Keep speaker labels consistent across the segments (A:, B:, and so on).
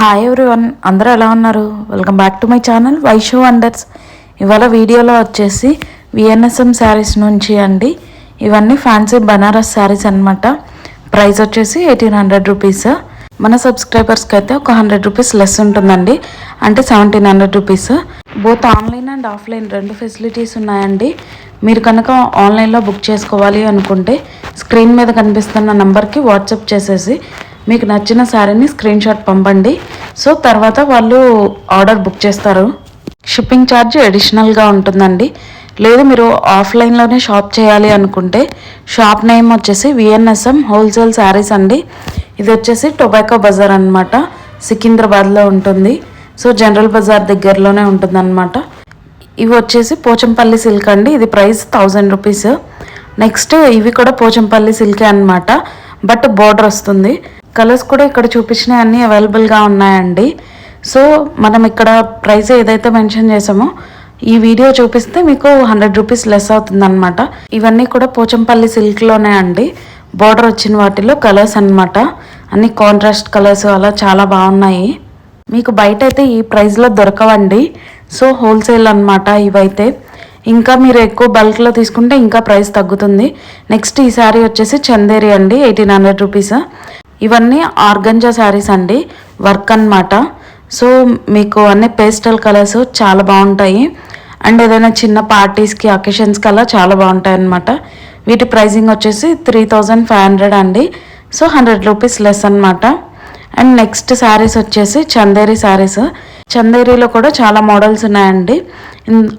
A: Hi everyone అందరూ ఎలా ఉన్నారు? Welcome back to my channel Vaisho wonders ఇవాళ వీడియోలో వచ్చేసి విఎన్ఎస్ఎం శారీస్ నుంచి అండి. ఇవన్నీ ఫ్యాన్సీ బనారస్ శారీస్ అన్నమాట. ప్రైస్ వచ్చేసి ఎయిటీన్ హండ్రెడ్ రూపీస్ మన సబ్స్క్రైబర్స్కి అయితే ఒక హండ్రెడ్ రూపీస్ లెస్ ఉంటుందండి. అంటే seventeen hundred rupees both online and offline రెండు ఫెసిలిటీస్ ఉన్నాయండి. మీరు కనుక ఆన్లైన్లో బుక్ చేసుకోవాలి అనుకుంటే స్క్రీన్ మీద కనిపిస్తున్న నెంబర్కి వాట్సాప్ చేసేసి మీకు నచ్చిన శారీని స్క్రీన్ షాట్ పంపండి. సో తర్వాత వాళ్ళు ఆర్డర్ బుక్ చేస్తారు. షిప్పింగ్ ఛార్జ్ అడిషనల్గా ఉంటుందండి. లేదు మీరు ఆఫ్లైన్లోనే షాప్ చేయాలి అనుకుంటే షాప్ నేమ్ వచ్చేసి విఎన్ఎస్ఎం హోల్సేల్ శారీస్ అండి. ఇది వచ్చేసి టొబాకో బజార్ అనమాట సికింద్రాబాద్లో ఉంటుంది. సో జనరల్ బజార్ దగ్గరలోనే ఉంటుందన్నమాట. ఇవి వచ్చేసి పోచంపల్లి సిల్క్ అండి. ఇది ప్రైస్ థౌజండ్ రూపీస్ నెక్స్ట్ ఇవి కూడా పోచంపల్లి సిల్కే అన్నమాట. బట్ బోర్డర్ వస్తుంది. కలర్స్ కూడా ఇక్కడ చూపించినవి అన్నీ అవైలబుల్గా ఉన్నాయండి. సో మనం ఇక్కడ ప్రైస్ ఏదైతే మెన్షన్ చేసామో ఈ వీడియో చూపిస్తే మీకు హండ్రెడ్ రూపీస్ లెస్ అవుతుందన్నమాట. ఇవన్నీ కూడా పోచంపల్లి సిల్క్లోనే అండి. బోర్డర్ వచ్చిన వాటిలో కలర్స్ అన్నమాట. అన్ని కాంట్రాస్ట్ కలర్స్ అలా చాలా బాగున్నాయి. మీకు బయట అయితే ఈ ప్రైస్లో దొరకవండి. సో హోల్సేల్ అన్నమాట ఇవైతే. ఇంకా మీరు ఎక్కువ బల్క్లో తీసుకుంటే ఇంకా ప్రైస్ తగ్గుతుంది. నెక్స్ట్ ఈ శారీ వచ్చేసి చందేరి అండి ఎయిటీన్ హండ్రెడ్ రూపీస్ ఇవన్నీ ఆర్గంజా శారీస్ అండి వర్క్ అన్నమాట. సో మీకు అన్ని పేస్టల్ కలర్స్ చాలా బాగుంటాయి. అండ్ ఏదైనా చిన్న పార్టీస్కి అకేషన్స్కి అలా చాలా బాగుంటాయి అనమాట వీటి ప్రైజింగ్ వచ్చేసి త్రీ థౌజండ్ ఫైవ్ హండ్రెడ్ అండి. సో హండ్రెడ్ రూపీస్ లెస్ అన్నమాట. అండ్ నెక్స్ట్ శారీస్ వచ్చేసి చందేరి శారీస్. చందేరిలో కూడా చాలా మోడల్స్ ఉన్నాయండి.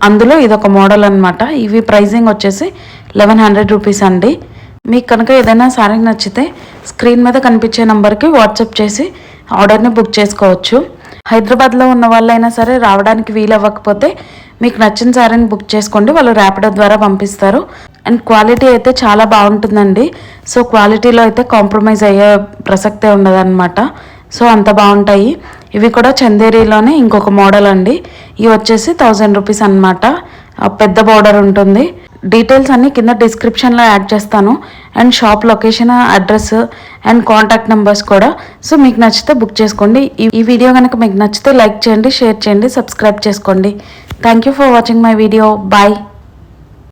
A: అందులో ఇదొక మోడల్ అనమాట ఇవి ప్రైజింగ్ వచ్చేసి లెవెన్ హండ్రెడ్ రూపీస్ అండి. మీకు కనుక ఏదైనా శారీ నచ్చితే స్క్రీన్ మీద కనిపించే నెంబర్కి వాట్సాప్ చేసి ఆర్డర్ని బుక్ చేసుకోవచ్చు. హైదరాబాద్లో ఉన్న వాళ్ళైనా సరే రావడానికి వీలు అవ్వకపోతే మీకు నచ్చిన శారీని బుక్ చేసుకోండి. వాళ్ళు ర్యాపిడో ద్వారా పంపిస్తారు. అండ్ క్వాలిటీ అయితే చాలా బాగుంటుందండి. సో క్వాలిటీలో అయితే కాంప్రమైజ్ అయ్యే ప్రసక్తే ఉండదన్నమాట. సో అంత బాగుంటాయి. ఇవి కూడా చందేరిలోనే ఇంకొక మోడల్ అండి. ఇవి వచ్చేసి థౌజండ్ రూపీస్ అనమాట పెద్ద బోర్డర్ ఉంటుంది. డీటెయిల్స్ అన్ని కింద డిస్క్రిప్షన్లో యాడ్ చేస్తాను. And shop location address and contact numbers కూడా. సో మీకు నచ్చితే బుక్ చేసుకోండి. ఈ- ఈ వీడియో కనుక మీకు నచ్చితే లైక్ చేయండి షేర్ చేయండి సబ్స్క్రైబ్ చేసుకోండి. Thank you for watching my video bye